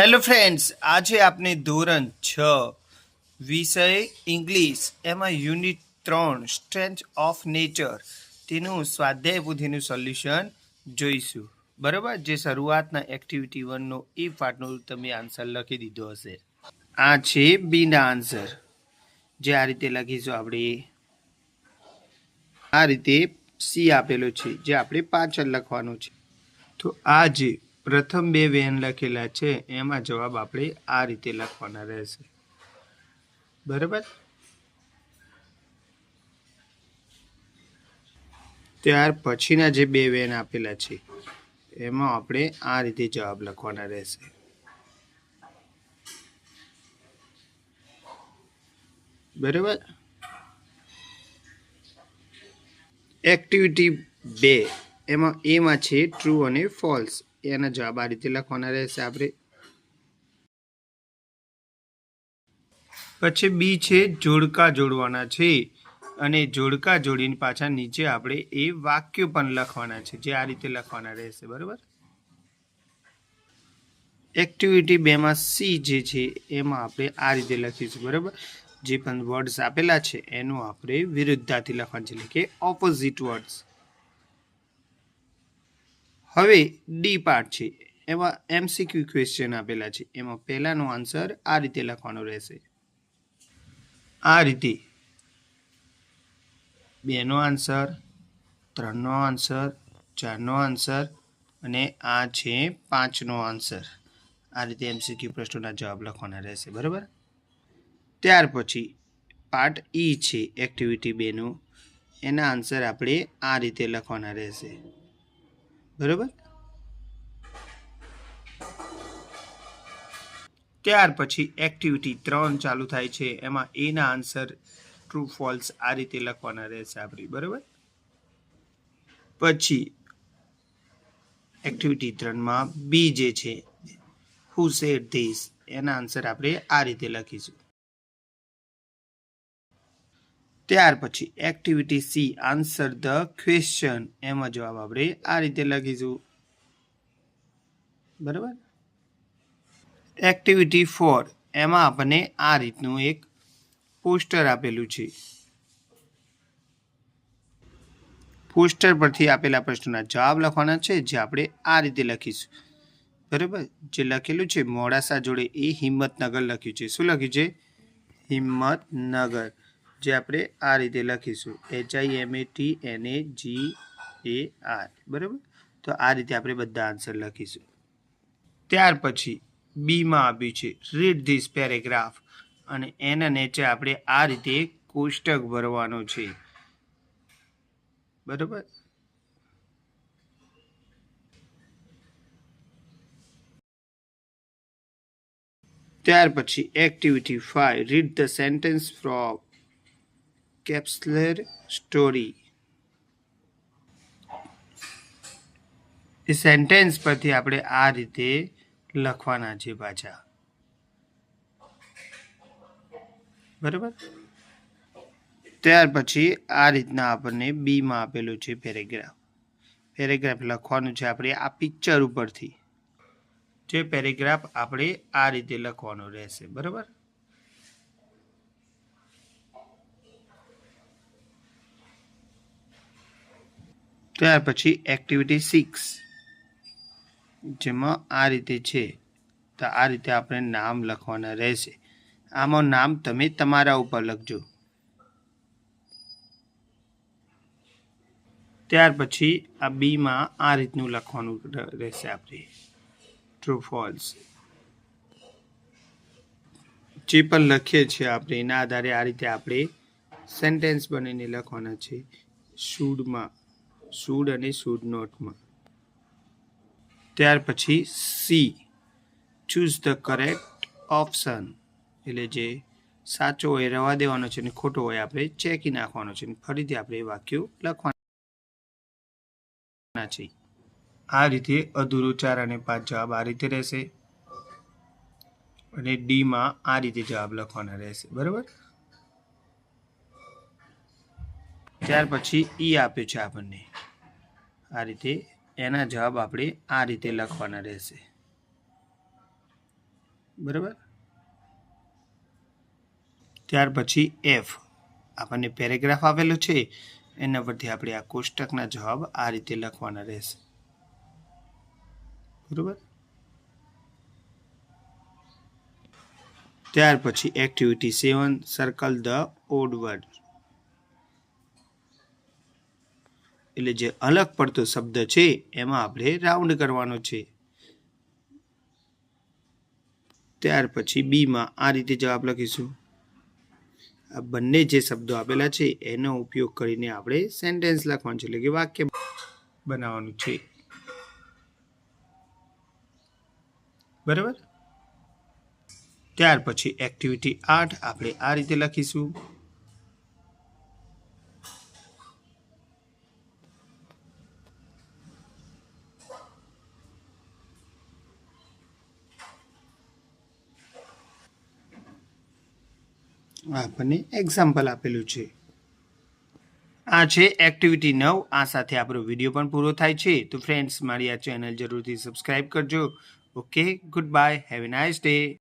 Hello friends આજે આપણે ધોરણ છ, વિષય ઇંગ્લિશ. એમાં યુનિટ ત્રણ સ્ટ્રેન્થ ઓફ નેચર તેનું સ્વાધ્યાય બુદ્ધિનું સોલ્યુશન જોઈશું. બરાબર? જે શરૂઆતના એક્ટિવિટી વનનો એ પાર્ટનો તમે આન્સર લખી દીધો હશે. આ છે બીના આન્સર જે આ રીતે લખીશું આપણે. આ રીતે સી આપેલો છે, જે આપણે પાછળ લખવાનું છે. તો આ જે પ્રથમ બે વેન લખેલા છે, એમાં જવાબ આપણે આ રીતે લખવાના રહેશે. બરાબર? ત્યાર પછીના જે બે વેન આપેલા છે, એમાં આપણે આ રીતે જવાબ લખવાના રહેશે. બરાબર? એક્ટિવિટી બે, એમાં એમાં છે ટ્રુ અને ફોલ્સ એના જવાબ આ રીતે લખવાના રહેશે આપણે. પછી બી છે જોડકા જોડવાના છે અને જોડકા જોડીને પાછા નીચે આપણે એ વાક્યો પણ લખવાના છે જે આ રીતે લખવાના રહેશે, બરાબર? એક્ટિવિટી બેમાં સી જે છે એમાં આપણે આ રીતે લખીશું, બરાબર? જે પણ વર્ડ્સ આપેલા છે એનું આપણે વિરુદ્ધાથી લખવાનું છે, એટલે કે ઓપોઝિટ વર્ડ્સ હવે ડી પાર્ટ છે. એમાં એમસીક્યુ ક્વેશ્ચન આપેલા છે. એમાં પહેલાનો આન્સર આ રીતે લખવાનો રહેશે. આ રીતે બેનો આન્સર ત્રણનો આન્સર ચારનો આન્સર અને આ છે પાંચનો આન્સર આ રીતે એમસીક્યુ પ્રશ્નોના જવાબ લખવાના રહેશે. બરાબર? ત્યાર પછી પાર્ટ ઈ છે એક્ટિવિટી બેનું. એના આન્સર આપણે આ રીતે લખવાના રહેશે. બરાબર? ત્યાર પછી એક્ટિવિટી ત્રણ ચાલુ થાય છે. એમાં એના આન્સર ટ્રુ ફોલ્સ આ રીતે લખવાના રહેશે આપણી બરાબર? પછી એક્ટિવિટી ત્રણમાં બી જે છે હુ સેડ ધીસ એના આન્સર આપણે આ રીતે લખીશું. ત્યાર પછી activity C answer the question એમાં જવાબ આપણે આ રીતે લખીશું. બરાબર? એક્ટિવિટી ફોર એમાં આપણને આ રીતનું એક પોસ્ટર આપેલું છે. પોસ્ટર પરથી આપેલા પ્રશ્નોના જવાબ લખવાના છે, જે આપણે આ રીતે લખીશું. બરાબર? જે લખેલું છે મોડાસા જોડે એ હિંમતનગર લખ્યું છે. શું લખ્યું છે? હિંમતનગર. જે આપણે આ રીતે લખીશું. H I M A T N A G A R બરાબર? તો આ રીતે આપણે બધા આન્સર લખીશું. ત્યાર પછી બીમાં આપ્યું છે રીડ ધીસ પેરેગ્રાફ અને એના નીચે આપણે આ રીતે કોષ્ટક ભરવાનો છે. બરાબર? ત્યાર પછી activity five read the sentence from capsular story A sentence પરથી આપણે આ રીતે લખવાના છે પાછા. બરાબર? ત્યાર પછી આ રીતના આપણને બીમાં આપેલું છે પેરેગ્રાફ પેરેગ્રાફ લખવાનું છે આપણે આ પિક્ચર ઉપરથી. જે પેરેગ્રાફ આપણે આ રીતે લખવાનો રહેશે. બરાબર? ત્યાર પછી એક્ટિવિટી સિક્સ જેમાં આ રીતે છે. તો આ રીતે આપણે નામ લખવાના રહેશે. આમાં નામ તમે તમારા ઉપર લખજો. ત્યાર પછી આ બીમાં આ રીતનું લખવાનું રહેશે આપણે ટ્રુ ફોલ્સ જે પણ લખીએ છીએ આપણે, એના આધારે આ રીતે આપણે સેન્ટેન્સ બનીને લખવાના છે. શૂડમાં શૂડ અને શૂડ નોટમાં. ત્યાર પછી C. Choose the correct option. એટલે જે સાચો હોય રવા દેવાનો છે અને ખોટો હોય આપણે ચેકી નાખવાનો છે ફરીથી આપણે એ વાક્યો લખવાના છે. આ રીતે અધૂરો ચાર અને પાંચ જવાબ આ રીતે રહેશે. અને ડીમાં આ રીતે જવાબ લખવાના રહેશે. બરાબર? ત્યાર પછી ઈ આપ્યું છે આપણને. આ રીતે એના જવાબ આપણે આ રીતે લખવાના રહેશે. બરાબર? ત્યાર પછી એફ આપણને પેરેગ્રાફ આવેલો છે, એના પરથી આપણે આ કોષ્ટકના જવાબ આ રીતે લખવાના રહેશે. બરોબર? ત્યાર પછી activity seven circle the odd word એટલે જે અલગ પડતો શબ્દ છે, એમાં આપણે રાઉન્ડ કરવાનો છે. ત્યાર પછી બીમાં આ રીતે જવાબ લખીશું. આ બંને જે શબ્દો આપેલા છે, એનો ઉપયોગ કરીને આપણે સેન્ટેન્સ લખવાનું છે, એટલે કે વાક્ય બનાવવાનું છે. બરાબર? ત્યાર પછી એક્ટિવિટી આઠ આપણે આ રીતે લખીશું. આપણને એક્ઝામ્પલ આપેલું છે. આ છે એક્ટિવિટી નવ. આ સાથે આપણો વીડિયો પણ પૂરો થાય છે. તો ફ્રેન્ડ્સ મારી આ ચેનલ જરૂરથી સબસ્ક્રાઈબ કરજો. Okay goodbye have a nice day